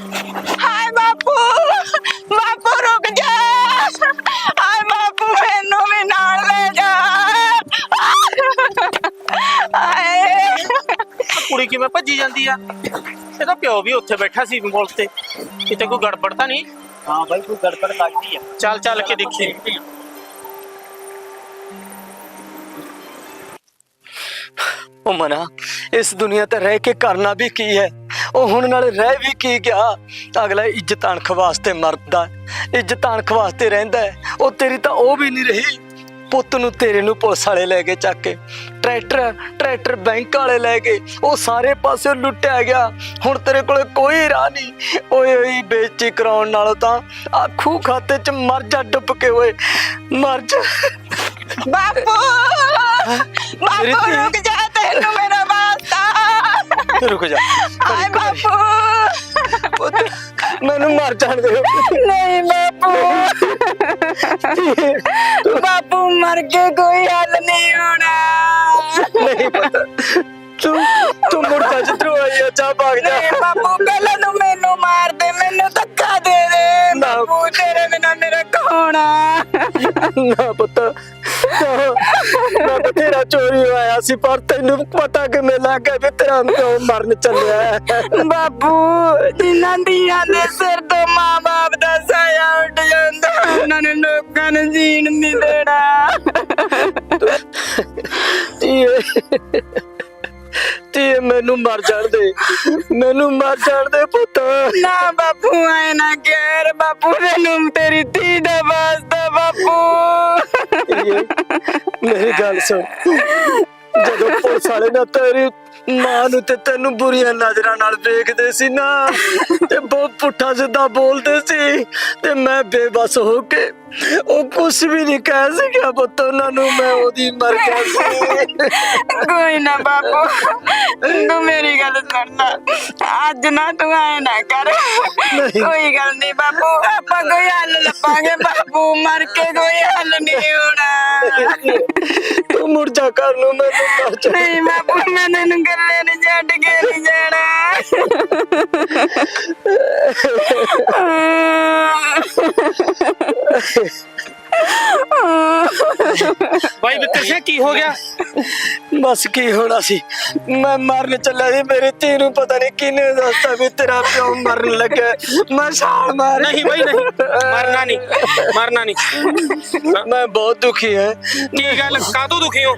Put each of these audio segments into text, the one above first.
ਹਾਏ ਬਾਪੂ ਬਾਪੂ ਰੁਕ ਜਾ। ਹਾਏ ਬਾਪੂ ਮੈਨੂੰ ਵੀ ਨਾਲ ਲੈ ਜਾ। ਹਾਏ। ਕੁੜੀ ਕਿਵੇਂ ਭੱਜੀ ਜਾਂਦੀ ਆ? ਇਹਦਾ ਪਿਓ ਵੀ ਉੱਥੇ ਬੈਠਾ ਸੀ ਮੋਲ ਤੇ। ਕਿਤੇ ਕੋਈ ਗੜਬੜ ਤਾਂ ਨਹੀਂ? ਹਾਂ ਭਾਈ ਕੋਈ ਗੜਬੜ ਲੱਗਦੀ ਆ। ਚੱਲ ਚੱਲ ਕੇ ਦੇਖੀਏ ਉਹ ਮਨਾ ਇਸ ਦੁਨੀਆ ਤੇ ਰਹਿ ਕੇ ਕਰਨਾ ਵੀ ਕੀ ਹੈ? ਉਹ ਹੁਣ ਨਾਲੇ ਰਹਿ ਵੀ ਕੀ ਗਿਆ? ਅਗਲਾ ਇੱਜ਼ਤ ਅਣਖ ਵਾਸਤੇ ਮਰਦਾ ਇੱਜ਼ਤ ਅਣਖ ਵਾਸਤੇ ਰਹਿੰਦਾ। ਉਹ ਤੇਰੀ ਤਾਂ ਉਹ ਵੀ ਨਹੀਂ ਰਹੀ। ਪੁੱਤ ਨੂੰ ਤੇਰੇ ਨੂੰ ਪੁਲਿਸ ਵਾਲੇ ਲੈ ਕੇ ਚੱਕ ਕੇ ਟਰੈਕਟਰ ਟਰੈਕਟਰ ਬੈਂਕ ਵਾਲੇ ਲੈ ਗਏ ਉਹ ਸਾਰੇ ਪਾਸੇ ਲੁੱਟਿਆ ਗਿਆ। ਹੁਣ ਤੇਰੇ ਕੋਲੇ ਕੋਈ ਰਾਹ ਨਹੀਂ। ਓਏ ਓਏ ਬੇਇੱਜ਼ਤੀ ਕਰਾਉਣ ਨਾਲੋਂ ਤਾਂ ਆਖੂ ਖਾਤੇ 'ਚ ਮਰ ਜਾ ਡੁੱਬ ਕੇ ਓਏ। ਮਰ ਜਾ। ਬਾਪੂ ਬਾਪੂ। ਰੁਕ ਜਾ ਤੈਨੂੰ ਵਾਸਤਾ ਰੁਕ ਜਾ। ਹਾਏ ਬਾਪੂ। ਪੁੱਤ, ਮੈਨੂੰ ਮਰ ਜਾਣ ਦਿਓ। ਨਹੀਂ ਬਾਪੂ। ਬਾਪੂ ਮਰ ਕੇ ਕੋਈ ਹੱਲ ਨਹੀਂ ਹੋਣਾ। ਨਹੀਂ ਪਤਾ। ਤੂੰ ਤੂੰ ਮੁਰਦਾ ਜਿੱਧਰੋਂ ਆਈ ਆ ਜਾ। ਭਾਗ ਜਾ ਨਾ ਪੁੱਤ। ਨਾ, ਬਥੇਰਾ ਚੋਰੀ ਹੋਇਆ ਸੀ ਪਰ ਤੈਨੂੰ ਪਤਾ ਕਿਵੇਂ ਲੱਗ ਗਿਆ ਵੀ ਤੇਰਾ ਪਿਓ ਮਰਨ ਚੱਲਿਆ ਹੈ। ਬਾਪੂ ਜਿਨ੍ਹਾਂ ਦੀਆਂ ਦੇ ਸਿਰ ਤੋਂ ਮਾਂ-ਬਾਪ ਦਾ ਸਾਇਆ ਉੱਡ ਜਾਂਦਾ ਉਹਨਾਂ ਨੇ ਲੋਕਾਂ ਨੂੰ ਜੀਣ ਨਹੀਂ ਦੇਣਾ। ਧੀਏ। ਧੀਏ ਮੈਨੂੰ ਮਰ ਜਾਣ ਦੇ। ਮੈਨੂੰ ਮਰ ਜਾਣ ਦੇ ਪੁੱਤ। ਨਾ ਬਾਪੂ ਐ ਨਾ ਕਹਿ ਬਾਪੂ ਮੈਨੂੰ ਤੇਰੀ ਧੀ ਦਾ ਵਾਸਤਾ ਬਾਪੂ। ਮੇਰੀ ਗੱਲ ਸੁਣ। ਜਦੋਂ ਪੁਲਿਸ ਵਾਲੇ ਨਾ ਤੇਰੀ ਮਾਂ ਨੂੰ ਤੇ ਤੈਨੂੰ ਬੁਰੀਆਂ ਨਜ਼ਰਾਂ ਨਾਲ ਵੇਖਦੇ ਸੀ ਨਾ। ਤੇ ਬਹੁਤ ਪੁੱਠਾ ਸਿੱਧਾ ਬੋਲਦੇ ਸੀ। ਤੇ ਮੈਂ ਬੇਬਸ ਹੋ ਕੇ ਉਹ ਕੁਝ ਵੀ ਨਹੀਂ ਕਹਿ ਸਕਿਆ ਪੁੱਤ, ਉਹਨਾਂ ਨੂੰ ਮੈਂ ਉਹਦੀ ਮਰ ਗਿਆ ਸੀ। ਕੋਈ ਨਾ ਬਾਪੂ, ਤੂੰ ਮੇਰੀ ਗੱਲ ਸੁਣਨਾ ਅੱਜ ਨਾ ਤੂੰ ਐ ਨਾ ਕਰ। ਕੋਈ ਗੱਲ ਨਹੀਂ ਬਾਪੂ ਆਪਾਂ ਕੋਈ ਹੱਲ ਲੱਭਾਂਗੇ। ਬਾਪੂ ਮਰ ਕੇ ਕੋਈ ਹੱਲ ਨਹੀਂ ਹੋਣਾ। ਤੂੰ ਮੁੜ ਜਾ ਕਰ ਨੂੰ ਮੈਨੂੰ ਮਰ ਜਾ ਨਹੀਂ ਬਾਪੂ ਮੈਂ ਤੈਨੂੰ ਗੱਲੇ ਨਹੀਂ ਛੱਡ ਕੇ ਨਹੀਂ ਜਾਣਾ। ਬਾਈ ਵਿਕਰ ਸਿੰਘ ਕੀ ਹੋ ਗਿਆ? ਬਸ ਕੀ ਹੋਣਾ ਸੀ? ਮੈਂ ਮਰਨ ਚੱਲਿਆ ਸੀ ਮੇਰੇ ਧੀ ਨੂੰ ਪਤਾ ਨਹੀਂ ਕਿਹਨੇ ਦੱਸਤਾ ਵੀ ਤੇਰਾ ਪਿਓ ਮਰਨ ਲੱਗਾ ਮੈਂ ਛਾਲ ਮਾਰ। ਨਹੀਂ ਬਾਈ ਨਹੀਂ। ਮਰਨਾ ਨਹੀਂ ਮਰਨਾ ਨਹੀਂ ਮੈਂ ਬਹੁਤ ਦੁਖੀ ਹਾਂ। ਕੀ ਗੱਲ? ਕਾਹਤੋਂ ਦੁਖੀ ਹੋ?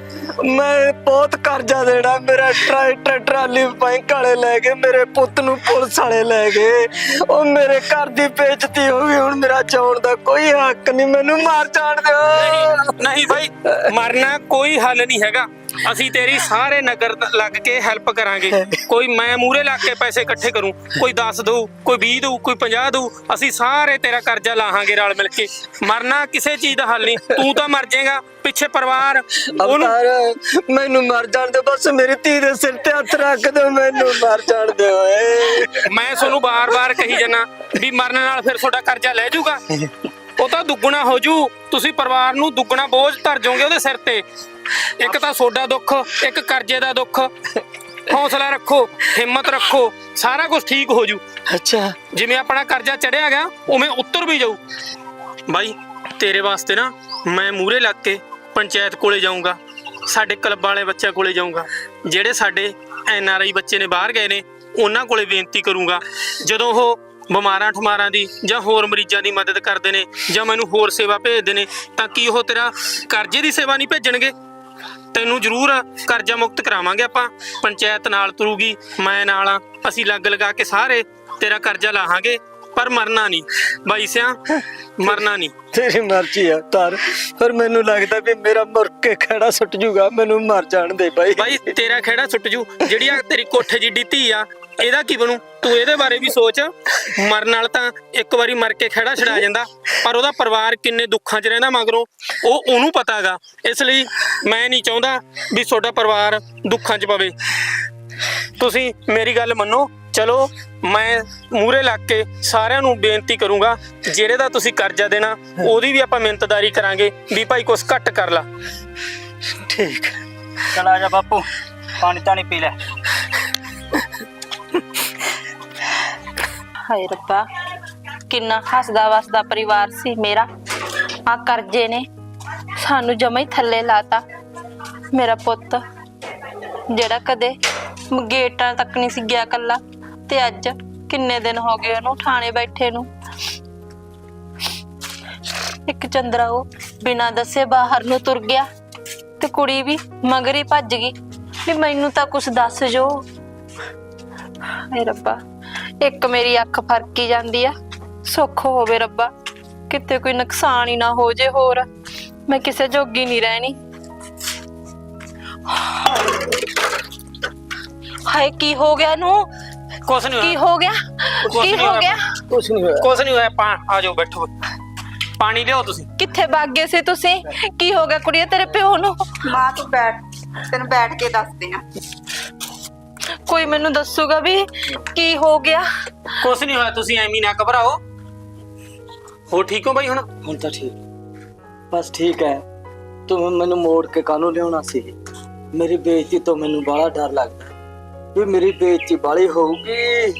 ਮੈਂ ਬਹੁਤ ਕਰਜ਼ਾ ਦੇਣਾ ਮੇਰਾ ਟਰੈਕਟਰ ਟਰਾਲੀ ਬੈਂਕ ਵਾਲੇ ਲੈ ਗਏ ਮੇਰੇ ਪੁੱਤ ਨੂੰ ਪੁਲਿਸ ਵਾਲੇ ਲੈ ਗਏ। ਉਹ ਮੇਰੇ ਘਰ ਦੀ ਬੇਇੱਜ਼ਤੀ ਹੋ ਗਈ ਹੁਣ ਮੇਰਾ ਚਾਉਣ ਦਾ ਕੋਈ ਹੱਕ ਨਹੀਂ ਮੈਨੂੰ ਮਾਰ ਜਾਣ ਦਿਓ। ਨਹੀਂ ਬਾਈ ਮਰਨਾ ਕੋਈ ਹੱਲ ਨਹੀਂ ਹੈਗਾ। ਅਸੀਂ ਤੇਰੀ ਸਾਰੇ ਨਗਰ ਲੱਗ ਕੇ ਹੈਲਪ ਕਰਾਂਗੇ। ਕੋਈ ਮੈਂ ਮੂਰੇ ਲੱਗ ਕੇ ਪੈਸੇ ਇਕੱਠੇ ਕਰੂੰ ਕੋਈ 10 ਦਊ ਕੋਈ 20 ਦਊ ਕੋਈ 50 ਦਊ ਅਸੀਂ ਸਾਰੇ ਤੇਰਾ ਕਰਜ਼ਾ ਲਾਹਾਂਗੇ ਰਲ ਮਿਲ ਕੇ। ਮਰਨਾ ਕਿਸੇ ਚੀਜ਼ ਦਾ ਹੱਲ ਨਹੀਂ। ਤੂੰ ਤਾਂ ਮਰ ਜਾਏਗਾ ਪਿੱਛੇ ਪਰਿਵਾਰ ਅਵਤਾਰ ਮੈਨੂੰ ਮਾਰ ਜਾਣ ਦਿਓ ਬਸ ਮੇਰੀ ਧੀ ਦੇ ਸਿਰ ਤੇ ਹੱਥ ਰੱਖ ਦਿਓ ਮੈਨੂੰ ਮਾਰ ਜਾਣ ਦਿਓ ਏ। ਮੈਂ ਤੁਹਾਨੂੰ ਬਾਰ-ਬਾਰ ਕਹੀ ਜਾਣਾ ਵੀ ਮਰਨ ਨਾਲ ਫਿਰ ਤੁਹਾਡਾ ਕਰਜ਼ਾ ਲੈ ਜਾਊਗਾ। ਉਹ ਤਾਂ ਦੁੱਗਣਾ ਹੋ ਜੂ। ਤੁਸੀਂ ਪਰਿਵਾਰ ਨੂੰ ਦੁੱਗਣਾ ਬੋਝ ਧਰ ਜਾਓਗੇ ਉਹਦੇ ਸਿਰ ਤੇ। ਇੱਕ ਤਾਂ ਤੁਹਾਡਾ ਦੁੱਖ ਇੱਕ ਕਰਜ਼ੇ ਦਾ ਦੁੱਖ। ਹੌਸਲਾ ਰੱਖੋ ਹਿੰਮਤ ਰੱਖੋ ਸਾਰਾ ਕੁਝ ਠੀਕ ਹੋ ਜੂ। ਅੱਛਾ। ਜਿਵੇਂ ਆਪਣਾ ਕਰਜ਼ਾ ਚੜਿਆ ਗਿਆ ਉਵੇਂ ਉੱਤਰ ਵੀ ਜਾਊ। ਬਾਈ ਤੇਰੇ ਵਾਸਤੇ ਨਾ ਮੈਂ ਮੂਰੇ ਲੱਗ ਕੇ ਪੰਚਾਇਤ ਕੋਲੇ ਜਾਊਂਗਾ। ਸਾਡੇ ਕਲੱਬ ਵਾਲੇ ਬੱਚਿਆਂ ਕੋਲੇ ਜਾਊਂਗਾ। ਜਿਹੜੇ ਸਾਡੇ ਐਨ ਆਰ ਆਈ ਬੱਚੇ ਨੇ ਬਾਹਰ ਗਏ ਨੇ ਉਹਨਾਂ ਕੋਲੇ ਬੇਨਤੀ ਕਰੂੰਗਾ। ਜਦੋਂ ਉਹ ਬਿਮਾਰਾਂ ਠਮਾਰਾਂ ਦੀ ਜਾਂ ਹੋਰ ਮਰੀਜ਼ਾਂ ਦੀ ਮਦਦ ਕਰਦੇ ਨੇ ਜਾਂ ਮੈਨੂੰ ਹੋਰ ਸੇਵਾ ਭੇਜਦੇ ਨੇ ਤਾਂ ਕੀ ਉਹ ਤੇਰਾ ਕਰਜ਼ੇ ਦੀ ਸੇਵਾ ਨਹੀਂ ਭੇਜਣਗੇ? ਤੈਨੂੰ ਜ਼ਰੂਰ ਕਰਜ਼ਾ ਮੁਕਤ ਕਰਾਵਾਂਗੇ ਆਪਾਂ। ਪੰਚਾਇਤ ਨਾਲ ਤੁਰੂਗੀ ਮੈਂ ਨਾਲ ਆ ਅਸੀਂ ਲੱਗ ਲਗਾ ਕੇ ਸਾਰੇ ਤੇਰਾ ਕਰਜ਼ਾ ਲਾਹਾਂਗੇ ਪਰ ਮਰਨਾ ਨਹੀਂ। ਬਾਈ ਸਿਆ ਮਰਨਾ ਨਹੀਂ। ਤੇਰੀ ਮਰਜ਼ੀ ਆ ਤਾਰ ਪਰ ਮੈਨੂੰ ਲੱਗਦਾ ਵੀ ਮੇਰਾ ਮੁਰ ਕੇ ਖੜਾ ਸੁੱਟ ਜੂਗਾ ਮੈਨੂੰ ਮਰ ਜਾਣ ਦੇ ਬਾਈ। ਬਾਈ ਤੇਰਾ ਖੇੜਾ ਛੁੱਟ ਜੂ। ਜਿਹੜੀ ਆ ਤੇਰੀ ਕੋਠੇ ਜਿੱਡੀ ਧੀ ਆ ਇਹਦਾ ਕੀ ਬਣੂ? ਤੂੰ ਇਹਦੇ ਬਾਰੇ ਵੀ ਸੋਚ। ਮਰਨ ਨਾਲ ਤਾਂ ਇੱਕ ਵਾਰੀ ਮਰ ਕੇ ਖੇੜਾ ਛਡਾ ਜਾਂਦਾ, ਪਰ ਉਹਦਾ ਪਰਿਵਾਰ ਕਿੰਨੇ ਦੁੱਖਾਂ 'ਚ ਰਹਿੰਦਾ ਮਗਰੋਂ, ਉਹ ਉਹਨੂੰ ਪਤਾਗਾ ਇਸ ਲਈ ਮੈਂ ਨਹੀਂ ਚਾਹੁੰਦਾ ਵੀ ਤੁਹਾਡਾ ਪਰਿਵਾਰ ਦੁੱਖਾਂ 'ਚ ਪਵੇ। ਤੁਸੀਂ ਮੇਰੀ ਗੱਲ ਮੰਨੋ। ਚਲੋ, ਮੈਂ ਮੂਰੇ ਲੱਗ ਕੇ ਸਾਰਿਆਂ ਨੂੰ ਬੇਨਤੀ ਕਰੂੰਗਾ, ਜਿਹੜੇ ਦਾ ਤੁਸੀਂ ਕਰਜ਼ਾ ਦੇਣਾ, ਉਹਦੀ ਵੀ ਆਪਾਂ ਮਿਹਨਤਦਾਰੀ ਕਰਾਂਗੇ ਵੀ ਭਾਈ ਕੁਛ ਘੱਟ ਕਰ ਲਾ। ਠੀਕ। ਚਲ ਆ ਜਾ ਬਾਪੂ ਪਾਣੀ ਤਾਣੀ ਪੀ ਲੈ। ਹਾਏ ਰੱਬਾ, ਕਿੰਨਾ ਹੱਸਦਾ ਵਸਦਾ ਪਰਿਵਾਰ ਸੀ ਮੇਰਾ। ਆ ਕਰਜੇ ਨੇ ਸਾਨੂੰ ਜਮਾ ਹੀ ਥੱਲੇ ਲਾਤਾ। ਮੇਰਾ ਪੁੱਤ, ਜਿਹੜਾ ਕਦੇ ਗੇਟਾਂ ਤੱਕ ਨਹੀਂ ਸੀ ਗਿਆ ਕੱਲਾ ਤੇ ਅੱਜ ਕਿੰਨੇ ਦਿਨ ਹੋ ਗਏ ਉਹਨੂੰ ਥਾਣੇ ਬੈਠੇ ਨੂੰ। ਇੱਕ ਚੰਦਰਾ ਉਹ ਬਿਨਾਂ ਦੱਸੇ ਬਾਹਰ ਨੂੰ ਤੁਰ ਗਿਆ, ਤੇ ਕੁੜੀ ਵੀ ਮਗਰ ਭੱਜ ਗਈ। ਵੀ ਮੈਨੂੰ ਤਾਂ ਕੁਝ ਦੱਸ ਜੋ। ਹਾਏ ਰੱਬਾ। ਇੱਕ ਮੇਰੀ ਅੱਖ ਫਰਕੀ ਜਾਂਦੀ ਆ। ਸੁੱਖ ਹੋਵੇ ਰੱਬਾ ਕਿਤੇ ਕੋਈ ਨੁਕਸਾਨ ਹੀ ਨਾ ਹੋ ਜੇ ਹੋਰ। ਮੈਂ ਕਿਸੇ ਜੋਗੀ ਨਹੀਂ ਰਹਿਣੀ। ਹਾਏ ਕੀ ਹੋ ਗਿਆ ਨੂੰ ਕੁਛ ਨਹੀਂ ਕੀ ਹੋਇਆ। ਹੋ ਗਿਆ? ਕੁਛ ਕੀ ਨਹੀਂ ਹੋ ਹੋਇਆ। ਗਿਆ? ਕੁਛ ਨਹੀਂ ਹੋਇਆ। ਕੁਛ ਨਹੀਂ ਹੋਇਆ। ਪਾ ਆ ਜਾਓ ਬੈਠੋ। ਪਾਣੀ ਲਿਆਓ ਤੁਸੀਂ। ਕਿੱਥੇ ਭੱਗ ਗਏ ਸੀ ਤੁਸੀਂ? ਕੀ ਹੋ ਗਿਆ ਕੁੜੀਏ ਤੇਰੇ ਪਿਓ ਨੂੰ? ਮਾਂ ਤੂੰ ਬੈਠ ਤੈਨੂੰ ਬੈਠ ਕੇ ਦੱਸਦੇ ਆ। ਕੋਈ ਮੈਨੂੰ ਦੱਸੂਗਾ ਵੀ ਕੀ ਹੋ ਗਿਆ? ਕੁਛ ਨਹੀਂ ਹੋਇਆ ਤੁਸੀਂ ਐਵੇਂ ਨਾ ਘਬਰਾਓ। ਹੋ ਠੀਕ ਹੋ ਬਾਈ ਹੁਣ? ਹੁਣ ਤਾਂ ਠੀਕ। ਬਸ ਠੀਕ ਹੈ। ਤੂੰ ਮੈਨੂੰ ਮੋੜ ਕੇ ਕਾਹਨੂੰ ਲਿਆਉਣਾ ਸੀ? ਮੇਰੀ ਬੇਇੱਜ਼ਤੀ ਤੋਂ ਮੈਨੂੰ ਬੜਾ ਡਰ ਲੱਗਦਾ। ਹੈ ਵੀ ਮੇਰੀ ਬੇਇੱਜ਼ਤੀ ਬਾਲੀ ਹੋਊਗੀ।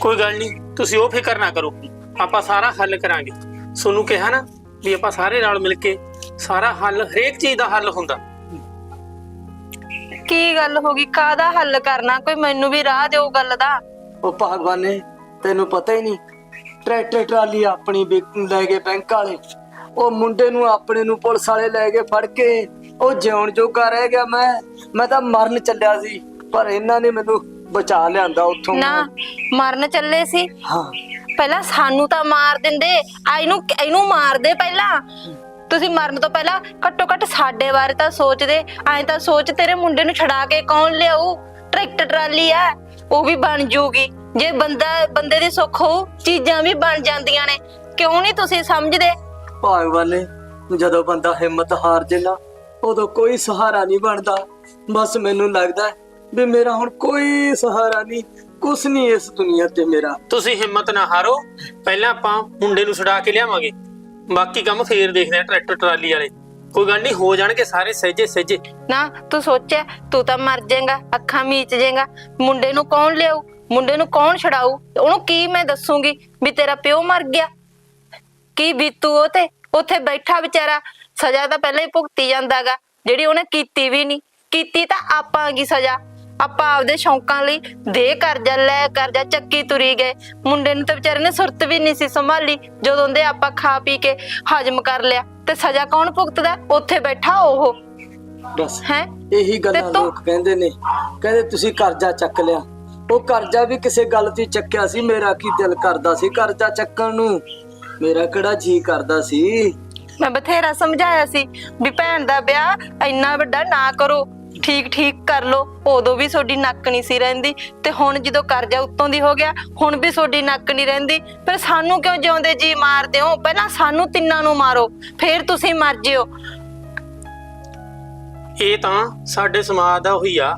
ਕੋਈ ਗੱਲ ਨਹੀਂ ਤੁਸੀਂ ਉਹ ਫਿਕਰ ਨਾ ਕਰੋ। ਆਪਾਂ ਸਾਰਾ ਹੱਲ ਕਰਾਂਗੇ। ਤੁਹਾਨੂੰ ਕਿਹਾ ਨਾ ਵੀ ਆਪਾਂ ਸਾਰੇ ਨਾਲ ਮਿਲ ਕੇ ਸਾਰਾ ਹੱਲ ਹਰੇਕ ਚੀਜ਼ ਦਾ ਹੱਲ ਹੁੰਦਾ। ਕੀ ਗੱਲ ਹੋ ਗਈ? ਕਾਹਦਾ ਹੱਲ ਕਰਨਾ? ਕੋਈ ਮੈਨੂੰ ਵੀ ਰਾਹ ਦਿਓ ਗੱਲ ਦਾ। ਉਹ ਭਗਵਾਨ ਤੈਨੂੰ ਪਤਾ ਹੀ ਨਹੀਂ ਟਰੈਕਟਰ ਟਰਾਲੀ ਆਪਣੀ ਵਿਕ- ਲੈ ਗਏ ਬੈਂਕ ਵਾਲੇ। ਉਹ ਮੁੰਡੇ ਨੂੰ ਆਪਣੇ ਨੂੰ ਪੁਲਿਸ ਵਾਲੇ ਲੈ ਕੇ ਫੜ ਕੇ। ਉਹ ਜਿਉਣ ਜੋਗਾ ਰਹਿ ਗਿਆ ਮੈਂ। ਮੈਂ ਤਾਂ ਮਰਨ ਚੱਲਿਆ ਸੀ ਪਰ ਇਹਨਾਂ ਨੇ ਮੈਨੂੰ ਬਚਾ ਲਿਆਂਦਾ ਉੱਥੋਂ ਨਾ ਮਰਨ ਚੱਲੇ ਸੀ। ਹਾਂ। ਪਹਿਲਾਂ ਸਾਨੂੰ ਤਾਂ ਮਾਰ ਦਿੰਦੇ। ਆ ਇਹਨੂੰ ਇਹਨੂੰ ਮਾਰਦੇ ਪਹਿਲਾਂ। ਤੁਸੀਂ ਮਰਨ ਤੋਂ ਪਹਿਲਾਂ ਘੱਟੋ ਘੱਟ ਸਾਡੇ ਬਾਰੇ ਤਾਂ ਸੋਚਦੇ ਐਂ ਤਾਂ ਸੋਚ ਤੇਰੇ ਮੁੰਡੇ ਨੂੰ ਛਡਾ ਕੇ ਕੌਣ ਲਿਆਊ? ਟਰੈਕਟਰ ਟਰਾਲੀ ਆ ਉਹ ਵੀ ਬਣ ਜੂਗੀ। ਜੇ ਬੰਦਾ ਬੰਦੇ ਦੀ ਸੁੱਖ ਹੋਊ ਚੀਜ਼ਾਂ ਵੀ ਬਣ ਜਾਂਦੀਆਂ ਨੇ। ਕਿਉਂ ਨਹੀਂ ਤੁਸੀਂ ਸਮਝਦੇ? ਭਗਵਾਨ ਨੇ ਜਦੋਂ ਬੰਦਾ ਹਿੰਮਤ ਹਾਰ ਜੇ ਨਾ ਉਦੋਂ ਕੋਈ ਸਹਾਰਾ ਨਹੀਂ ਬਣਦਾ। ਬਸ ਮੈਨੂੰ ਲੱਗਦਾ ਹੈ ਵੀ ਮੇਰਾ ਹੁਣ ਕੋਈ ਸਹਾਰਾ ਨਹੀਂ ਕੁਛ ਨਹੀਂ ਇਸ ਦੁਨੀਆ ਤੇ ਮੇਰਾ। ਤੁਸੀਂ ਹਿੰਮਤ ਨਾ ਹਾਰੋ ਪਹਿਲਾਂ ਆਪਾਂ ਮੁੰਡੇ ਨੂੰ ਛੁਡਾ ਕੇ ਲਿਆਵਾਂਗੇ। ਬਾਕੀ ਕੰਮ ਫੇਰ ਦੇਖਦੇ ਆ, ਟਰੈਕਟਰ ਟਰਾਲੀ ਵਾਲੇ। ਕੋਈ ਗੱਲ ਨਹੀਂ ਹੋ ਜਾਣਗੇ ਸਾਰੇ ਸਹਿਜੇ ਸਹਿਜੇ। ਨਾ, ਤੂੰ ਸੋਚਿਆ ਤੂੰ ਤਾਂ ਮਰ ਜਾਏਗਾ, ਅੱਖਾਂ ਮੀਚ ਜਾਏਗਾ। ਮੁੰਡੇ ਨੂੰ ਕੌਣ ਲਿਆਊ? ਮੁੰਡੇ ਨੂੰ ਕੌਣ ਛਡਾਊ? ਉਹਨੂੰ ਕੀ ਮੈਂ ਦੱਸੂਗੀ ਵੀ ਤੇਰਾ ਪਿਓ ਮਰ ਗਿਆ? ਕੀ ਬੀਤੂ ਉਹ ਤੇ? ਉੱਥੇ ਬੈਠਾ ਵਿਚਾਰਾ, ਸਜ਼ਾ ਤਾਂ ਪਹਿਲਾਂ ਹੀ ਭੁਗਤੀ ਜਾਂਦਾਗਾ, ਜਿਹੜੀ ਉਹਨੇ ਕੀਤੀ ਵੀ ਨਹੀਂ ਕੀਤੀ ਤਾਂ ਆਪਾਂ ਕੀ ਸਜ਼ਾ। ਆਪਾਂ ਆਪਦੇ ਸ਼ੌਂਕਾਂ ਲਈ ਦੇ ਕਰਜ਼ਾ ਲੈ ਕਰਜ਼ਾ ਚੱਕੀ ਤੁਰੀ ਗਏ। ਮੁੰਡੇ ਨੂੰ ਤਾਂ ਵਿਚਾਰੇ ਨੇ ਸੁਰਤ ਵੀ ਨਹੀਂ ਸੀ ਸੰਭਾਲੀ ਜਦੋਂ ਦੇ ਆਪਾਂ ਖਾ ਪੀ ਕੇ ਹਜਮ ਕਰ ਲਿਆ। ਤੇ ਸਜ਼ਾ ਕੌਣ ਭੁਗਤਦਾ? ਉੱਥੇ ਬੈਠਾ ਉਹ। ਬਸ ਹੈ? ਇਹੀ ਗੱਲਾਂ ਲੋਕ ਕਹਿੰਦੇ ਨੇ। ਕਹਿੰਦੇ ਤੁਸੀਂ ਕਰਜ਼ਾ ਚੱਕ ਲਿਆ। ਉਹ ਕਰਜ਼ਾ ਵੀ ਕਿਸੇ ਗੱਲ ਤੇ ਚੱਕਿਆ ਸੀ ਮੇਰਾ ਕੀ ਦਿਲ ਕਰਦਾ ਸੀ ਕਰਜ਼ਾ ਚੱਕਣ ਨੂੰ? ਮੇਰਾ ਕਿਹੜਾ ਜੀ ਕਰਦਾ ਸੀ? ਮੈਂ ਬਥੇਰਾ ਸਮਝਾਇਆ ਸੀ ਵੀ ਭੈਣ ਦਾ ਵਿਆਹ ਇੰਨਾ ਵੱਡਾ ਨਾ ਕਰੋ। ਠੀਕ ਠੀਕ ਕਰ ਲੋ ਉਦੋਂ ਵੀ ਤੁਹਾਡੀ ਨੱਕ ਨਹੀਂ ਸੀ ਰਹਿੰਦੀ ਤੇ ਹੁਣ ਜਦੋਂ ਕਰਜ਼ਾ ਉੱਤੋਂ ਦੀ ਹੋ ਗਿਆ, ਹੁਣ ਵੀ ਤੁਹਾਡੀ ਨੱਕ ਨਹੀਂ ਰਹਿੰਦੀ। ਫਿਰ ਸਾਨੂੰ ਕਿਉਂ ਜਿਉਂਦੇ ਜੀ ਮਾਰਦੇ ਹੋ? ਪਹਿਲਾਂ ਸਾਨੂੰ ਤਿੰਨਾਂ ਨੂੰ ਮਾਰੋ, ਫਿਰ ਤੁਸੀਂ ਮਰ ਜਿਓ। ਇਹ ਤਾਂ ਸਾਡੇ ਸਮਾਜ ਦਾ ਉਹੀ ਆ।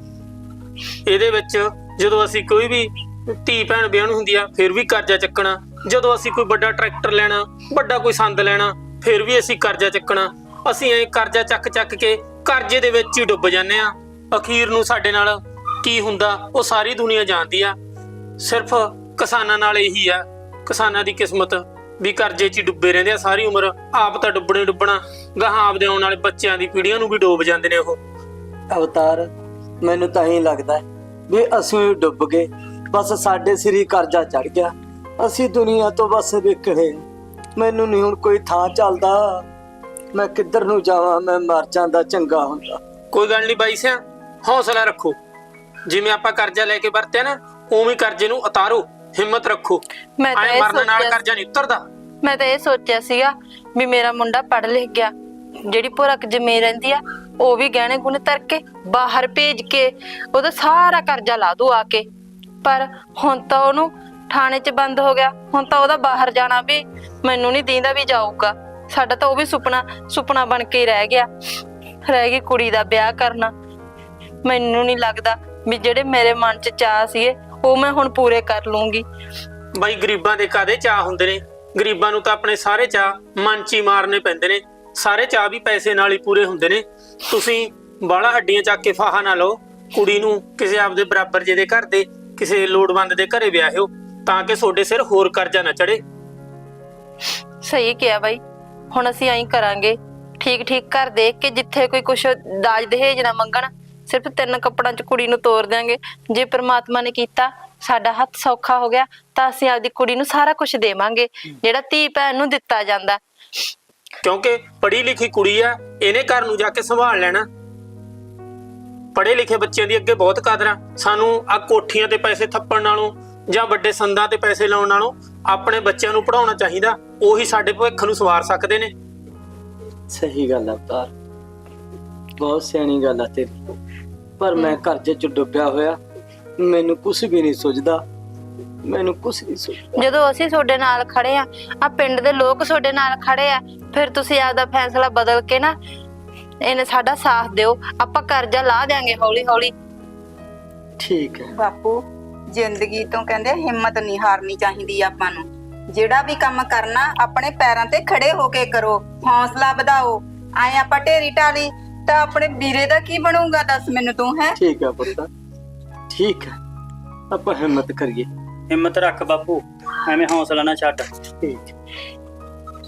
ਇਹਦੇ ਵਿੱਚ ਜਦੋਂ ਅਸੀਂ ਕੋਈ ਵੀ ਧੀ ਭੈਣ ਵਿਆਹ ਹੁੰਦੀ ਆ, ਫਿਰ ਵੀ ਕਰਜ਼ਾ ਚੱਕਣਾ। ਜਦੋਂ ਅਸੀਂ ਕੋਈ ਵੱਡਾ ਟਰੈਕਟਰ ਲੈਣਾ, ਵੱਡਾ ਕੋਈ ਸੰਦ ਲੈਣਾ, ਫਿਰ ਵੀ ਅਸੀਂ ਕਰਜ਼ਾ ਚੱਕਣਾ। ਅਸੀਂ ਐ ਕਰਜ਼ਾ ਚੱਕ ਚੱਕ ਕੇ ਕਰਜ਼ੇ ਦੇ ਵਿੱਚ ਹੀ ਡੁੱਬ ਜਾਂਦੇ ਆ। ਅਖੀਰ ਨੂੰ ਸਾਡੇ ਨਾਲ ਕੀ ਹੁੰਦਾ? ਉਹ ਸਾਰੀ ਦੁਨੀਆ ਜਾਣਦੀ ਆ। ਸਿਰਫ ਕਿਸਾਨਾਂ ਨਾਲ ਇਹੀ ਆ। ਕਿਸਾਨਾਂ ਦੀ ਕਿਸਮਤ ਵੀ ਕਰਜ਼ੇ 'ਚ ਹੀ ਡੁੱਬੇ ਰਹਿੰਦੇ ਆ। ਸਾਰੀ ਉਮਰ ਆਪ ਤਾਂ ਡੁੱਬਣੇ ਡੁੱਬਣਾ, ਗਾਹਾਂ ਆਪਦੇ ਆਉਣ ਵਾਲੇ ਬੱਚਿਆਂ ਦੀ ਪੀੜ੍ਹੀਆਂ ਨੂੰ ਵੀ ਡੋਬ ਜਾਂਦੇ ਨੇ ਉਹ। ਅਵਤਾਰ, ਮੈਨੂੰ ਤਾਂ ਹੀ ਲੱਗਦਾ ਵੀ ਅਸੀਂ ਵੀ ਡੁੱਬ ਗਏ। ਬਸ ਸਾਡੇ ਸਿਰ ਕਰਜ਼ਾ ਚੜ ਗਿਆ। ਅਸੀਂ ਦੁਨੀਆ ਤੋਂ ਬਸ ਵਿਕੜੇ ਮੈਨੂੰ ਨਹੀਂ ਹੁਣ ਕੋਈ ਥਾਂ ਚੱਲਦਾ। ਮੈਂ ਕਿੱਧਰ ਨੂੰ ਜਾਵਾਂ ਮੈਂ ਮਰ ਜਾਂਦਾ ਚੰਗਾ ਹੁੰਦਾ। ਕੋਈ ਗੱਲ ਨਹੀਂ ਬਾਈ ਸਿਆ ਹੌਸਲਾ ਰੱਖੋ। ਜਿਵੇਂ ਆਪਾਂ ਕਰਜ਼ਾ ਲੈ ਕੇ ਵਰਤਿਆ ਨਾ ਉਵੇਂ ਕਰਜ਼ੇ ਨੂੰ ਉਤਾਰੋ ਹਿੰਮਤ ਰੱਖੋ। ਮੈਂ ਤਾਂ ਐਂ ਇਹ ਮਰਨ ਨਾਲ ਸੋਚਿਆ ਕਰਜ਼ਾ ਨਹੀਂ ਉਤਰਦਾ। ਮੈਂ ਤਾਂ ਇਹ ਸੋਚਿਆ ਸੀਗਾ ਵੀ ਮੇਰਾ ਮੁੰਡਾ ਪੜ੍ਹ ਲਿਖ ਗਿਆ। ਜਿਹੜੀ ਭੁਰਕ ਜਮੇ ਰਹਿੰਦੀ ਆ ਉਹ ਵੀ ਗਹਿਣੇ ਗੁਣੇ ਤਰ ਕੇ ਬਾਹਰ ਭੇਜ ਕੇ ਉਹਦਾ ਸਾਰਾ ਕਰਜ਼ਾ ਲਾ ਦੂ ਆ ਕੇ। ਪਰ ਹੁਣ ਤਾਂ ਉਹਨੂੰ ਥਾਣੇ 'ਚ ਬੰਦ ਹੋ ਗਿਆ। ਹੁਣ ਤਾਂ ਉਹਦਾ ਬਾਹਰ ਜਾਣਾ ਵੀ ਮੈਨੂੰ ਨਹੀਂ ਦੀਂਦਾ ਵੀ ਜਾਊਗਾ। ਸਾਡਾ ਤਾਂ ਉਹ ਵੀ ਸੁਪਨਾ ਸੁਪਨਾ ਬਣ ਕੇ ਹੀ ਰਹਿ ਗਿਆ। ਰਹਿ ਗਈ ਕੁੜੀ ਦਾ ਵਿਆਹ ਕਰਨਾ। ਮੈਨੂੰ ਨਹੀਂ ਲੱਗਦਾ ਵੀ ਜਿਹੜੇ ਮੇਰੇ ਮਨ 'ਚ ਚਾਹ ਸੀਗੇ ਉਹ ਮੈਂ ਹੁਣ ਪੂਰੇ ਕਰ ਲੂੰਗੀ। ਬਾਈ ਗਰੀਬਾਂ ਦੇ ਕਾਦੇ ਚਾਹ ਹੁੰਦੇ ਨੇ? ਗਰੀਬਾਂ ਨੂੰ ਤਾਂ ਆਪਣੇ ਸਾਰੇ ਚਾਹ ਮਨ 'ਚ ਹੀ ਮਾਰਨੇ ਪੈਂਦੇ ਨੇ। ਸਾਰੇ ਚਾਹ ਵੀ ਪੈਸੇ ਨਾਲ ਹੀ ਪੂਰੇ ਹੁੰਦੇ ਨੇ। ਤੁਸੀਂ ਬਾਹਲਾ ਹੱਡੀਆਂ ਚੱਕ ਕੇ ਫਾਹਾ ਨਾ ਲਓ। ਕੁੜੀ ਨੂੰ ਕਿਸੇ ਆਪਦੇ ਬਰਾਬਰ ਜਿਹਦੇ ਘਰ ਦੇ ਕਿਸੇ ਲੋੜਵੰਦ ਦੇ ਘਰੇ ਵਿਆਹਿਓ ਤਾਂ ਕਿ ਤੁਹਾਡੇ ਸਿਰ ਹੋਰ ਕਰਜ਼ਾ ਨਾ ਚੜੇ ਸਹੀ ਕਿਹਾ ਬਾਈ। ਹੁਣ ਅਸੀਂ ਐਂ ਕਰਾਂਗੇ, ਠੀਕ ਠੀਕ ਘਰ ਦੇਖ ਕੇ ਜਿੱਥੇ ਕੋਈ ਕੁਛ ਦਾਜ ਦਹੇਜ ਨਾ ਮੰਗਣ, ਸਿਰਫ ਤਿੰਨ ਕੱਪੜਾਂ 'ਚ ਕੁੜੀ ਨੂੰ ਤੋਰ ਦਿਆਂਗੇ। ਜੇ ਪ੍ਰਮਾਤਮਾ ਨੇ ਕੀਤਾ, ਸਾਡਾ ਹੱਥ ਸੌਖਾ ਹੋ ਗਿਆ, ਤਾਂ ਅਸੀਂ ਆਪਦੀ ਕੁੜੀ ਨੂੰ ਸਾਰਾ ਕੁਝ ਦੇਵਾਂਗੇ, ਜਿਹੜਾ ਧੀ ਭੈਣ ਨੂੰ ਦਿੱਤਾ ਜਾਂਦਾ। ਕਿਉਂਕਿ ਪੜ੍ਹੀ ਲਿਖੀ ਕੁੜੀ ਆ, ਇਹਨੇ ਘਰ ਨੂੰ ਜਾ ਕੇ ਸੰਭਾਲ ਲੈਣਾ। ਪੜ੍ਹੇ ਲਿਖੇ ਬੱਚਿਆਂ ਦੀ ਅੱਗੇ ਬਹੁਤ ਕਦਰ ਆ। ਸਾਨੂੰ ਆ ਕੋਠੀਆਂ ਤੇ ਪੈਸੇ ਥੱਪਣ ਨਾਲੋਂ ਜਾਂ ਵੱਡੇ ਸੰਦਾਂ ਤੇ ਪੈਸੇ ਲਾਉਣ ਨਾਲੋਂ ਆਪਣੇ ਬੱਚਿਆਂ ਨੂੰ ਪੜਾਉਣਾ ਚਾਹੀਦਾ। ਉਹੀ ਸਾਡੇ ਭਵਿੱਖ ਨੂੰ ਸਵਾਰ ਸਕਦੇ ਨੇ। ਸਹੀ ਗੱਲ ਆ ਅਵਤਾਰ ਬਹੁਤ ਸਿਆਣੀ ਗੱਲ ਆ ਤੇਰੀ। ਪਰ ਮੈਂ ਕਰਜ਼ੇ ਚ ਡੁੱਬਿਆ ਹੋਇਆ। ਮੈਨੂੰ ਕੁਝ ਵੀ ਨਹੀਂ ਸੁਝਦਾ। ਮੈਨੂੰ ਕੁਝ ਨਹੀਂ ਸੁਝਦਾ। ਜਦੋਂ ਅਸੀਂ ਤੁਹਾਡੇ ਨਾਲ ਖੜੇ ਆ ਆ ਪਿੰਡ ਦੇ ਲੋਕ ਤੁਹਾਡੇ ਨਾਲ ਖੜੇ ਆ ਫਿਰ ਤੁਸੀਂ ਆਪਦਾ ਫੈਸਲਾ ਬਦਲ ਕੇ ਨਾ ਇਹਨੇ ਸਾਡਾ ਸਾਥ ਦਿਓ। ਆਪਾਂ ਕਰਜ਼ਾ ਲਾ ਦਿਆਂਗੇ ਹੌਲੀ ਹੌਲੀ ਠੀਕ ਹੈ। ਬਾਪੂ ਜ਼ਿੰਦਗੀ ਤੋਂ ਕਹਿੰਦੇ ਹਿੰਮਤ ਨਹੀਂ ਹਾਰਨੀ ਚਾਹੀਦੀ ਆਪਾਂ ਨੂੰ। ਜਿਹੜਾ ਵੀ ਕੰਮ ਕਰਨਾ ਆਪਣੇ ਪੈਰਾਂ ਤੇ ਖੜੇ ਹੋ ਕੇ ਕਰੋ। ਹੌਸਲਾ ਵਧਾਓ। ਆਏ ਆਪਾਂ ਢੇਰੀ ਢਾਲੀ ਤਾਂ ਆਪਣੇ ਵੀਰੇ ਦਾ ਕੀ ਬਣੂਗਾ? ਦੱਸ ਮੈਨੂੰ ਤੂੰ ਹੈ? ਠੀਕ ਹੈ ਪੁੱਤ। ਠੀਕ ਹੈ ਆਪਾਂ ਹਿੰਮਤ ਕਰੀਏ। ਹਿੰਮਤ ਰੱਖ ਬਾਪੂ। ਐਵੇਂ ਹੌਸਲਾ ਨਾ ਛੱਡ। ਠੀਕ।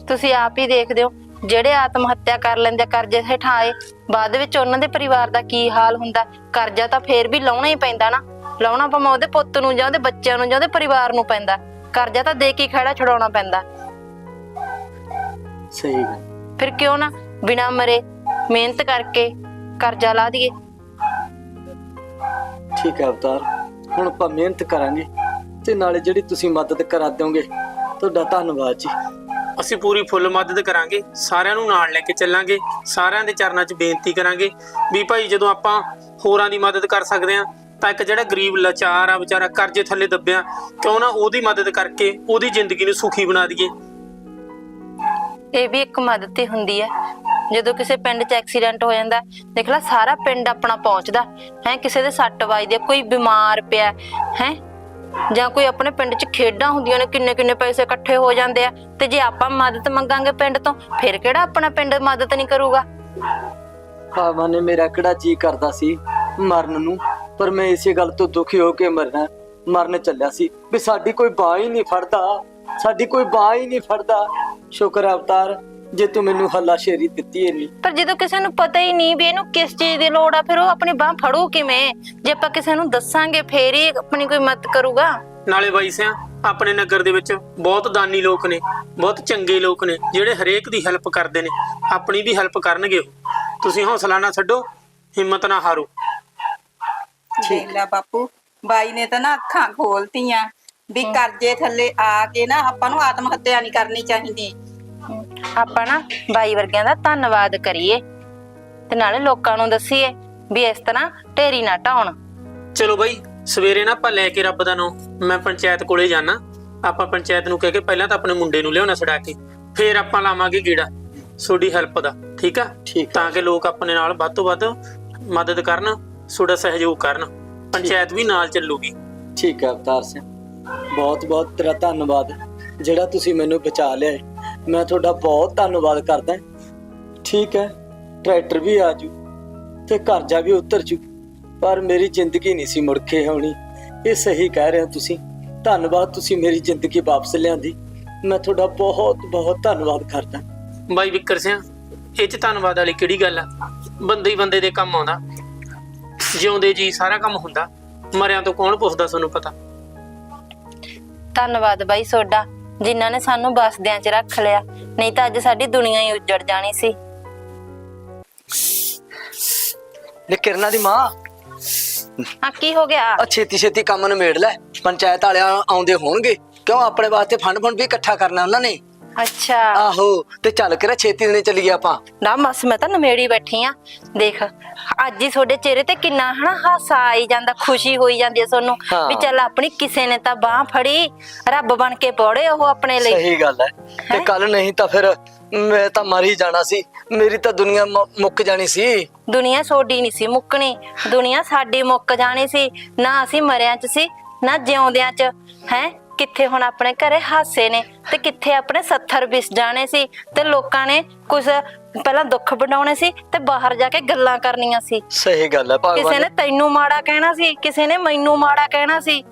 ਤੁਸੀਂ ਆਪ ਹੀ ਦੇਖਦੇ ਹੋ ਜਿਹੜੇ ਆਤਮ ਹੱਤਿਆ ਕਰ ਲੈਂਦੇ ਆ ਕਰਜ਼ੇ ਹੇਠਾਂ ਆਏ ਬਾਅਦ ਵਿੱਚ ਉਹਨਾਂ ਦੇ ਪਰਿਵਾਰ ਦਾ ਕੀ ਹਾਲ ਹੁੰਦਾ? ਕਰਜ਼ਾ ਤਾਂ ਫੇਰ ਵੀ ਲਾਉਣਾ ਹੀ ਪੈਂਦਾ ਨਾ। ਲਾਉਣਾ ਭਾਵੇਂ ਉਹਦੇ ਪੁੱਤ ਨੂੰ ਜਾਂ ਉਹਦੇ ਬੱਚਿਆਂ ਨੂੰ ਜਾਂ ਉਹਦੇ ਪਰਿਵਾਰ ਨੂੰ ਪੈਂਦਾ। ਕਰਜ਼ਾ ਤਾਂ ਦੇ ਕੇ ਹੀ ਖੜਾ ਛਡਾਉਣਾ ਪੈਂਦਾ। ਸਹੀ ਗੱਲ। ਫਿਰ ਕਿਉਂ ਨਾ ਬਿਨਾ ਮਰੇ ਮਿਹਨਤ ਕਰਕੇ ਕਰਜ਼ਾ ਲਾ ਦਈਏ। ਠੀਕ ਹੈ ਅਵਤਾਰ ਹੁਣ ਆਪਾਂ ਮਿਹਨਤ ਕਰਾਂਗੇ ਤੇ ਨਾਲੇ ਜਿਹੜੀ ਤੁਸੀਂ ਮਦਦ ਕਰਾ ਦਿਓਗੇ ਤੁਹਾਡਾ ਧੰਨਵਾਦ ਜੀ। ਅਸੀਂ ਪੂਰੀ ਫੁੱਲ ਮਦਦ ਕਰਾਂਗੇ ਸਾਰਿਆਂ ਨੂੰ ਨਾਲ ਲੈ ਕੇ ਚੱਲਾਂਗੇ ਸਾਰਿਆਂ ਦੇ ਚਰਨਾਂ 'ਚ ਬੇਨਤੀ ਕਰਾਂਗੇ ਵੀ ਭਾਈ ਜਦੋਂ ਆਪਾਂ ਹੋਰਾਂ ਦੀ ਮਦਦ ਕਰ ਸਕਦੇ ਆ ਤਾਂ ਇੱਕ ਜਿਹੜਾ ਗਰੀਬ ਲਾਚਾਰ ਆ ਵਿਚਾਰਾ ਕਰਜ਼ੇ ਥੱਲੇ ਦੱਬਿਆ ਕਿਉਂ ਨਾ ਉਹਦੀ ਮਦਦ ਕਰਕੇ ਉਹਦੀ ਜ਼ਿੰਦਗੀ ਨੂੰ ਸੁਖੀ ਬਣਾ ਦਈਏ। ਇਹ ਵੀ ਇੱਕ ਮਦਦ ਹੀ ਹੁੰਦੀ ਹੈ। ਜਦੋਂ ਕਿਸੇ ਪਿੰਡ 'ਚ ਐਕਸੀਡੈਂਟ ਹੋ ਜਾਂਦਾ ਦੇਖ ਲੈ ਸਾਰਾ ਪਿੰਡ ਆਪਣਾ ਪਹੁੰਚਦਾ। ਹੈ ਕਿਸੇ ਦੇ ਸੱਟ ਵੱਜਦੀ ਹੈ ਕੋਈ ਬਿਮਾਰ ਪਿਆ ਹੈ? ਜਾਂ ਕੋਈ ਆਪਣੇ ਪਿੰਡ 'ਚ ਖੇਡਾਂ ਹੁੰਦੀਆਂ ਨੇ ਕਿੰਨੇ ਕਿੰਨੇ ਪੈਸੇ ਇਕੱਠੇ ਹੋ ਜਾਂਦੇ ਆ ਤੇ ਜੇ ਆਪਾਂ ਮਦਦ ਮੰਗਾਂਗੇ ਪਿੰਡ ਤੋਂ ਫਿਰ ਕਿਹੜਾ ਆਪਣਾ ਪਿੰਡ ਮਦਦ ਨਹੀਂ ਕਰੂਗਾ? ਭਾਵਾਂ ਨੇ ਮੇਰਾ ਕਿਹੜਾ ਜੀ ਕਰਦਾ ਸੀ ਮਰਨ ਨੂੰ। ਪਰ ਮੈਂ ਇਸੇ ਗੱਲ ਤੋਂ ਦੁਖੀ ਹੋ ਕੇ ਮਰਨਾ ਮਰਨ ਚੱਲਿਆ ਸੀ ਵੀ ਸਾਡੀ ਕੋਈ ਬਾਹ ਹੀ ਨਹੀਂ ਫੜਦਾ ਸਾਡੀ ਕੋਈ ਬਾਹ ਹੀ ਨਹੀਂ ਫੜਦਾ। ਸ਼ੁਕਰ ਹੈ ਅਵਤਾਰ ਜੇ ਤੂੰ ਮੈਨੂੰ ਹੱਲਾ ਸ਼ੇਰੀ ਦਿੱਤੀ ਏ ਨਹੀਂ ਪਰ ਜਦੋਂ ਕਿਸੇ ਨੂੰ ਪਤਾ ਹੀ ਨਹੀਂ ਵੀ ਇਹਨੂੰ ਕਿਸ ਚੀਜ਼ ਦੀ ਲੋੜ ਆ ਫਿਰ ਉਹ ਆਪਣੀ ਬਾਹ ਫੜੂ ਕਿਵੇਂ? ਜੇ ਆਪਾਂ ਕਿਸੇ ਨੂੰ ਦੱਸਾਂਗੇ ਫੇਰ ਹੀ ਆਪਣੀ ਕੋਈ ਮਦਦ ਕਰੂਗਾ। ਨਾਲੇ ਬਾਈ ਸਿਆ ਆਪਣੇ ਨਗਰ ਦੇ ਵਿੱਚ ਬਹੁਤ ਦਾਨੀ ਲੋਕ ਨੇ ਬਹੁਤ ਚੰਗੇ ਲੋਕ ਨੇ ਜਿਹੜੇ ਹਰੇਕ ਦੀ ਹੈਲਪ ਕਰਦੇ ਨੇ। ਆਪਣੀ ਵੀ ਹੈਲਪ ਕਰਨਗੇ ਉਹ। ਤੁਸੀਂ ਹੌਸਲਾ ਨਾ ਛੱਡੋ ਹਿੰਮਤ ਨਾ ਹਾਰੋ। ਦੇਖ ਲੈ ਬਾਪੂ। ਬਾਈ ਨੇ ਤਾਂ ਨਾ ਅੱਖਾਂ ਖੋਲਤੀਆਂ ਵੀ ਕਰਜ਼ੇ ਥੱਲੇ ਆ ਕੇ ਨਾ ਆਪਾਂ ਨੂੰ ਆਤਮ ਹੱਤਿਆ ਨਹੀਂ ਕਰਨੀ ਚਾਹੀਦੀ। ਆਪਾਂ ਨਾ ਬਾਈ ਵਰਗਿਆਂ ਦਾ ਧੰਨਵਾਦ ਕਰੀਏ ਤੇ ਨਾਲੇ ਲੋਕਾਂ ਨੂੰ ਦੱਸੀਏ ਵੀ ਇਸ ਤਰ੍ਹਾਂ ਢੇਰੀ ਨਾ ਢਾਉਣ। ਚਲੋ ਬਾਈ ਸਵੇਰੇ ਨਾ ਆਪਾਂ ਲੈ ਕੇ ਰੱਬ ਦਾ ਨਾਮ ਮੈਂ ਪੰਚਾਇਤ ਕੋਲੇ ਜਾਣਾ ਆਪਾਂ ਪੰਚਾਇਤ ਨੂੰ ਕਹਿ ਕੇ ਪਹਿਲਾਂ ਤਾਂ ਆਪਣੇ ਮੁੰਡੇ ਨੂੰ ਲਿਆਉਣਾ ਛਡਾ ਕੇ ਫੇਰ ਆਪਾਂ ਲਾਵਾਂਗੇ ਗੀੜਾ ਤੁਹਾਡੀ ਹੈਲਪ ਦਾ ਠੀਕ ਆ? ਠੀਕ ਆ। ਤਾਂ ਕਿ ਲੋਕ ਆਪਣੇ ਨਾਲ ਵੱਧ ਤੋਂ ਵੱਧ ਮਦਦ ਕਰਨ। ਤੁਹਾਡਾ ਸਹਿਯੋਗ ਕਰਨ ਪੰਚਾਇਤ ਵੀ ਨਾਲ ਚੱਲੂਗੀ। ਠੀਕ ਹੈ ਅਵਤਾਰ ਸਿੰਘ। ਬਹੁਤ ਬਹੁਤ ਤੇਰਾ ਧੰਨਵਾਦ ਜਿਹੜਾ ਤੁਸੀਂ ਮੈਨੂੰ ਬਚਾ ਲਿਆ। ਮੈਂ ਤੁਹਾਡਾ ਬਹੁਤ ਧੰਨਵਾਦ ਕਰਦਾ ਠੀਕ ਹੈ ਟਰੈਕਟਰ ਵੀ ਆ ਜੂ ਤੇ ਕਰਜ਼ਾ ਵੀ ਉਤਰ ਜੂ ਪਰ ਮੇਰੀ ਜ਼ਿੰਦਗੀ ਨਹੀਂ ਸੀ ਮੁੜ ਕੇ ਆਉਣੀ। ਇਹ ਸਹੀ ਕਹਿ ਰਹੇ ਹੋ ਤੁਸੀਂ। ਧੰਨਵਾਦ ਤੁਸੀਂ ਮੇਰੀ ਜ਼ਿੰਦਗੀ ਵਾਪਸ ਲਿਆਂਦੀ। ਮੈਂ ਤੁਹਾਡਾ ਬਹੁਤ ਬਹੁਤ ਧੰਨਵਾਦ ਕਰਦਾ ਬਾਈ ਵਿਕਰ ਸਿੰਘ ਇਹ ਚ ਧੰਨਵਾਦ ਵਾਲੀ ਕਿਹੜੀ ਗੱਲ ਆ? ਬੰਦੇ ਹੀ ਬੰਦੇ ਦੇ ਕੰਮ ਆਉਂਦਾ। ਜਿਉਂਦੇ ਜੀ ਸਾਰਾ ਕੰਮ ਹੁੰਦਾ। ਮਰਿਆਂ ਤੋਂ ਕੌਣ ਪੁੱਛਦਾ ਤੁਹਾਨੂੰ ਪਤਾ? ਧੰਨਵਾਦ ਬਾਈ ਸੋਡਾ ਜਿਨ੍ਹਾਂ ਨੇ ਸਾਨੂੰ ਬਸਦਿਆਂ 'ਚ ਰੱਖ ਲਿਆ। ਨਹੀਂ ਤਾਂ ਅੱਜ ਸਾਡੀ ਦੁਨੀਆ ਹੀ ਉੱਜੜ ਜਾਣੀ ਸੀ। ਨੇ ਕਿਰਨਾ ਦੀ ਮਾਂ। ਆ ਕੀ ਹੋ ਗਿਆ? ਆ ਛੇਤੀ ਛੇਤੀ ਕੰਮ ਨਿਬੇੜ ਲੈ। ਪੰਚਾਇਤ ਵਾਲਿਆਂ ਆਉਂਦੇ ਹੋਣਗੇ। ਕਿਉਂ ਆਪਣੇ ਵਾਸਤੇ ਫੰਡ ਫੰਡ ਵੀ ਇਕੱਠਾ ਕਰਨਾ ਉਹਨਾਂ ਨੇ? ਅੱਛਾ। ਆਹੋ ਤੇ ਚੱਲ ਕੇ ਛੇਤੀ ਦਿਨੇ ਚੱਲੀਏ ਆਪਾਂ? ਨਾ ਮਸ ਮੈਂ ਤਾਂ ਨਮੇੜੀ ਬੈਠੀ ਆ। ਦੇਖ ਅੱਜ ਹੀ ਤੁਹਾਡੇ ਚਿਹਰੇ ਤੇ ਕਿੰਨਾ ਹਨਾ ਹਾਸਾ ਆਈ ਜਾਂਦਾ ਖੁਸ਼ੀ ਹੋਈ ਜਾਂਦੀ ਹੈ ਤੁਹਾਨੂੰ ਹਾਂ। ਵੀ ਚੱਲ ਆਪਣੀ ਕਿਸੇ ਨੇ ਤਾਂ ਬਾਹ ਫੜੀ ਰੱਬ ਬਣ ਕੇ ਪੌੜੇ ਉਹ ਆਪਣੇ ਲਈ। ਸਹੀ ਗੱਲ ਹੈ ਤੇ ਕੱਲ ਨਹੀਂ ਤਾਂ ਫਿਰ ਮੈਂ ਤਾਂ ਮਰ ਹੀ ਜਾਣਾ ਸੀ। ਮੇਰੀ ਤਾਂ ਦੁਨੀਆ ਮੁ- ਮੁੱਕ ਜਾਣੀ ਸੀ। ਦੁਨੀਆ ਸੋਡੀ ਨਹੀਂ ਸੀ ਮੁੱਕਣੀ। ਦੁਨੀਆ ਸਾਡੀ ਮੁੱਕ ਜਾਣੀ ਸੀ। ਨਾ ਅਸੀਂ ਮਰਿਆਂ 'ਚ ਸੀ ਨਾ ਜਿਉਂਦਿਆਂ 'ਚ। ਹੈ? ਕਿੱਥੇ ਹੁਣ ਆਪਣੇ ਘਰੇ ਹਾਸੇ ਨੇ ਤੇ ਕਿੱਥੇ ਆਪਣੇ 70 ਵਿਸ ਜਾਣੇ ਸੀ ਤੇ ਲੋਕਾਂ ਨੇ ਕੁਝ ਪਹਿਲਾਂ ਦੁੱਖ ਵਡਾਉਣੇ ਸੀ ਤੇ ਬਾਹਰ ਜਾ ਕੇ ਗੱਲਾਂ ਕਰਨੀਆਂ ਸੀ। ਸਹੀ ਗੱਲ ਹੈ ਕਿਸੇ ਭਗਵਾਨ ਨੇ ਤੈਨੂੰ ਮਾੜਾ ਕਹਿਣਾ ਸੀ ਕਿਸੇ ਨੇ ਮੈਨੂੰ ਮਾੜਾ ਕਹਿਣਾ ਸੀ।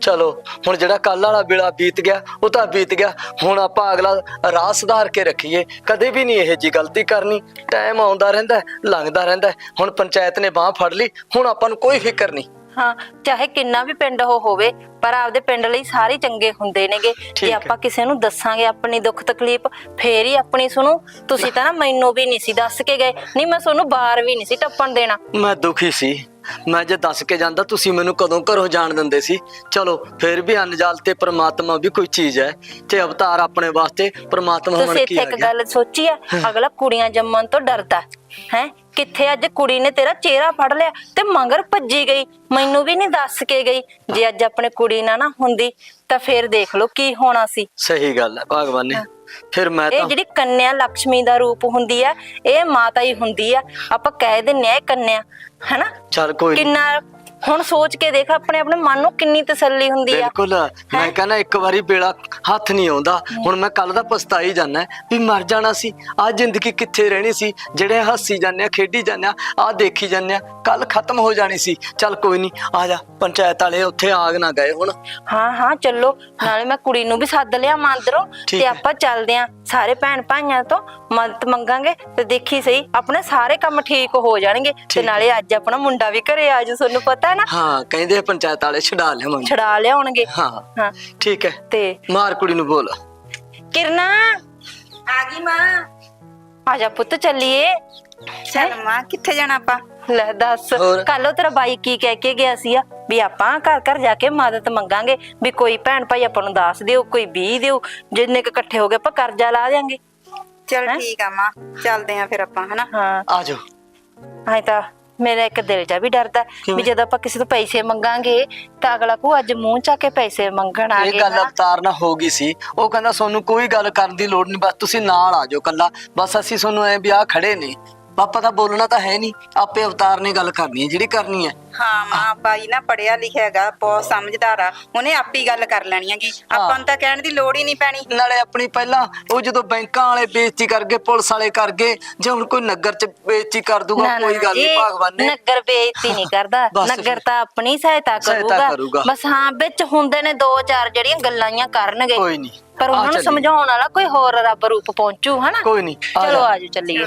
ਚਲੋ ਹੁਣ ਜਿਹੜਾ ਕੱਲ ਵਾਲਾ ਵੇਲਾ ਬੀਤ ਗਿਆ ਉਹ ਤਾਂ ਬੀਤ ਗਿਆ। ਹੁਣ ਆਪਾਂ ਅਗਲਾ ਰਾਹ ਸੁਧਾਰ ਕੇ ਰੱਖੀਏ। ਕਦੇ ਵੀ ਨਹੀਂ ਇਹ ਜੀ ਗਲਤੀ ਕਰਨੀ। ਟਾਈਮ ਆਉਂਦਾ ਰਹਿੰਦਾ ਹੈ, ਲੰਘਦਾ ਰਹਿੰਦਾ। ਹੈ। ਹੁਣ ਪੰਚਾਇਤ ਨੇ ਬਾਹ ਫੜ ਲਈ ਹੁਣ ਆਪਾਂ ਨੂੰ ਕੋਈ ਫਿਕਰ ਨਹੀਂ। ਹਾਂ ਚਾਹੇ ਕਿੰਨਾ ਵੀ ਪਿੰਡ ਉਹ ਹੋਵੇ ਪਰ ਆਪਦੇ ਪਿੰਡ ਲਈ ਸਾਰੇ ਚੰਗੇ ਹੁੰਦੇ ਨੇਗੇ। ਠੀਕ ਜੇ ਹੈ। ਆਪਾਂ ਕਿਸੇ ਨੂੰ ਦੱਸਾਂਗੇ ਆਪਣੀ ਦੁੱਖ ਤਕਲੀਫ ਫੇਰ ਹੀ ਆਪਣੀ ਸੁਣੋ। ਤੁਸੀਂ ਤਾਂ ਨਾ ਮੈਨੂੰ ਵੀ ਨਹੀਂ ਸੀ ਦੱਸ ਕੇ ਗਏ। ਨਹੀਂ ਮੈਂ ਤੁਹਾਨੂੰ ਬਾਹਰ ਵੀ ਨਹੀਂ ਸੀ ਟੱਪਣ ਦੇਣਾ। ਮੈਂ ਦੁਖੀ ਸੀ। ਮੈਂ ਜੇ ਦੱਸ ਕੇ ਜਾਂਦਾ ਤੁਸੀਂ ਮੈਨੂੰ ਕਦੋਂ ਘਰੋਂ ਜਾਣ ਦਿੰਦੇ ਸੀ? ਚਲੋ ਫਿਰ ਵੀ ਅਨਜਾਲ ਤੇ ਪ੍ਰਮਾਤਮਾ ਵੀ ਕੋਈ ਚੀਜ਼ ਹੈ। ਤੇ ਅਵਤਾਰ ਆਪਣੇ ਵਾਸਤੇ ਪ੍ਰਮਾਤਮਾ ਬਣ ਤੁਸੀਂ ਕੇ ਇੱਥੇ ਆ ਇੱਕ ਗਿਆ? ਗੱਲ ਸੋਚੀ ਆ ਅਗਲਾ ਕੁੜੀਆਂ ਜੰਮਣ ਤੋਂ ਡਰਦਾ ਹੈ? ਕਿੱਥੇ ਅੱਜ ਕੁੜੀ ਨੇ ਤੇਰਾ ਚਿਹਰਾ ਫੜ ਲਿਆ ਤੇ ਮਗਰ ਭੱਜੀ ਗਈ। ਮੈਨੂੰ ਵੀ ਨਹੀਂ ਦੱਸ ਕੇ ਗਈ ਜੇ ਅੱਜ ਆਪਣੇ ਕੁੜੀ ਨਾ ਨਾ ਹੁੰਦੀ ਤਾਂ ਫੇਰ ਦੇਖ ਲਓ ਕੀ ਹੋਣਾ ਸੀ। ਸਹੀ ਗੱਲ ਹੈ ਭਗਵਾਨ ਨੇ। ਫਿਰ ਮੈਂ ਇਹ ਤਾਂ ਜਿਹੜੀ ਕੰਨਿਆ ਲక్ష్ਮੀ ਦਾ ਰੂਪ ਹੁੰਦੀ ਆ ਇਹ ਮਾਤਾ ਹੀ ਹੁੰਦੀ ਆ। ਆਪਾਂ ਕਹਿ ਦਿੰਨੇ ਆ ਇਹ ਕੰਨਿਆ ਹੈਨਾ? ਚੱਲ ਕੋਈ। ਕਿੰਨਾ ਹੁਣ ਸੋਚ ਕੇ ਦੇਖ ਆਪਣੇ ਆਪਣੇ ਮਨ ਨੂੰ ਕਿੰਨੀ ਤਸੱਲੀ ਹੁੰਦੀ ਆ। ਬਿਲਕੁਲ। ਮੈਂ ਕਹਿੰਦਾ ਇੱਕ ਵਾਰੀ ਬੇੜਾ ਹੱਥ ਨਹੀਂ ਆਉਂਦਾ। ਹੁਣ ਮੈਂ ਕੱਲ ਦਾ ਪਛਤਾਈ ਜਾਂਦਾ ਵੀ ਮਰ ਜਾਣਾ ਸੀ। ਆ ਜ਼ਿੰਦਗੀ ਕਿੱਥੇ ਰਹਿਣੀ ਸੀ? ਜਿਹੜੇ ਹੱਸੀ ਜਾਂਦੇ ਆ ਖੇਡੀ ਜਾਂਦੇ ਆ ਆ ਦੇਖੀ ਜਾਂਦੇ ਆ ਕੱਲ ਖਤਮ ਹੋ ਜਾਣੀ ਸੀ। ਚੱਲ ਕੋਈ ਨਹੀਂ ਆ ਜਾ ਪੰਚਾਇਤ ਵਾਲੇ ਉੱਥੇ ਆਗ ਨਾ ਗਏ ਹੁਣ। ਹਾਂ ਹਾਂ ਚੱਲੋ। ਨਾਲੇ ਮੈਂ ਕੁੜੀ ਨੂੰ ਵੀ ਸੱਦ ਲਿਆ ਮੰਦਰੋਂ ਤੇ। ਆਪਾਂ ਚੱਲਦੇ ਆਂ ਸਾਰੇ ਭੈਣ ਭਾਈਆਂ ਤੋਂ ਮਦਦ ਮੰਗਾਂਗੇ ਤੇ ਦੇਖੀ ਸਹੀ ਆਪਣੇ ਸਾਰੇ ਕੰਮ ਠੀਕ ਹੋ ਜਾਣਗੇ। ਤੇ। ਨਾਲੇ ਅੱਜ ਆਪਣਾ ਮੁੰਡਾ ਵੀ ਘਰੇ ਆ ਜੂ ਤੁਹਾਨੂੰ ਪਤਾ ਹੈ ਨਾ ਹਾਂ ਕਹਿੰਦੇ ਪੰਚਾਇਤ ਵਾਲੇ ਛਡਾ ਲਿਆਵਾਂਗੇ ਛੜਾ ਲਿਆਉਣਗੇ ਹਾਂ ਹਾਂ। ਠੀਕ ਹੈ। ਤੇ ਮਾਰ ਕੁੜੀ ਨੂੰ ਬੋਲ। ਕਿਰਨਾ? ਆ ਗਈ ਮਾਂ। ਆ ਜਾ ਪੁੱਤ ਚੱਲੀਏ। ਚੱਲ ਮਾਂ ਕਿੱਥੇ ਜਾਣਾ ਆਪਾਂ? ਲੈ ਦੱਸ ਹੋਰ? ਕੱਲ ਤੇਰਾ ਬਾਈ ਕੀ ਕਹਿ ਕੇ ਗਿਆ ਸੀ ਆ? ਵੀ ਆਪਾਂ ਘਰ ਘਰ ਜਾ ਕੇ ਮਦਦ ਮੰਗਾਂਗੇ ਵੀ ਕੋਈ ਭੈਣ ਭਾਈ ਆਪਾਂ ਨੂੰ ਦੱਸ ਦਿਓ ਕੋਈ 20 ਦਿਓ ਜਿੰਨੇ ਕ ਇਕੱਠੇ ਹੋ ਗਏ ਆਪਾਂ ਕਰਜ਼ਾ ਲਾ ਦਿਆਂਗੇ। ਚੱਲ? ਠੀਕ ਆ ਮਾਂ ਚੱਲਦੇ ਆ ਫਿਰ ਆਪਾਂ ਹਨਾ? ਹਾਂ। ਆ ਜਾਓ। ਹਾਂ ਤਾਂ ਮੇਰਾ ਇੱਕ ਦਿਲ ਜਾ ਵੀ ਡਰਦਾ ਵੀ ਕਿਵੇਂ? ਜਦੋਂ ਆਪਾਂ ਕਿਸੇ ਤੋਂ ਪੈਸੇ ਮੰਗਾਂਗੇ ਤਾਂ ਅਗਲਾ ਕੋ ਅੱਜ ਮੂੰਹ ਚੱਕ ਕੇ ਪੈਸੇ ਮੰਗਣ ਆ ਇਹ ਗੱਲ ਨਾ। ਅਵਤਾਰ ਨਾਲ ਹੋ ਗਈ ਸੀ ਉਹ ਕਹਿੰਦਾ ਤੁਹਾਨੂੰ ਕੋਈ ਗੱਲ ਕਰਨ ਦੀ ਲੋੜ ਨਹੀਂ ਬਸ ਤੁਸੀਂ ਨਾਲ ਆ ਜਾਓ ਕੱਲਾ ਬਸ ਅਸੀਂ ਤੁਹਾਨੂੰ ਐ ਵੀ ਆ ਖੜੇ ਨੇ ਪਾਪਾ ਤਾਂ ਬੋਲਣਾ ਤਾਂ ਹੈ ਨਹੀਂ। ਆਪੇ ਅਵਤਾਰ ਨੇ ਗੱਲ ਕਰਨੀ ਹੈ ਜਿਹੜੀ ਕਰਨੀ ਹੈ। ਹਾਂ ਮਾਂ ਬਾਈ ਨਾ ਪੜਿਆ ਲਿਖਿਆ ਹੈਗਾ ਬਹੁਤ ਸਮਝਦਾਰ ਆ। ਉਹਨੇ ਆਪੀ ਗੱਲ ਕਰ ਲੈਣੀ ਹੈਗੀ। ਆਪਾਂ ਨੂੰ ਤਾਂ ਕਹਿਣ ਦੀ ਲੋੜ ਹੀ ਨਹੀਂ ਪੈਣੀ। ਨਾਲੇ ਆਪਣੀ ਪਹਿਲਾਂ ਉਹ ਜਦੋਂ ਬੈਂਕਾਂ ਵਾਲੇ ਬੇਇੱਜ਼ਤੀ ਕਰ ਗਏ ਪੁਲਿਸ ਵਾਲੇ ਕਰ ਗਏ ਜੇ ਹੁਣ ਕੋਈ ਨਗਰ 'ਚ ਬੇਇੱਜ਼ਤੀ ਕਰ ਦੂਗਾ ਕੋਈ ਗੱਲ ਨਹੀਂ ਭਗਵਾਨ ਨੇ। ਨਗਰ ਬੇਇੱਜ਼ਤੀ ਨਹੀਂ ਕਰਦਾ। ਨਗਰ। ਤਾਂ ਆਪਣੀ ਸਹਾਇਤਾ ਕਰੂਗਾ। ਬਸ ਹਾਂ ਵਿੱਚ ਹੁੰਦੇ ਨੇ ਦੋ ਚਾਰ ਜਿਹੜੀਆਂ ਗੱਲਾਂ ਹੀ ਕਰਨਗੇ। ਕੋਈ ਨਹੀਂ ਪਰ ਉਹਨਾਂ ਨੂੰ। ਸਮਝਾਉਣ ਵਾਲਾ ਕੋਈ ਹੋਰ ਰੱਬ ਰੂਪ ਪਹੁੰਚੂ ਹਨਾ? ਕੋਈ ਨਹੀਂ ਚਲੋ। ਆਜੋ ਚੱਲੀਏ।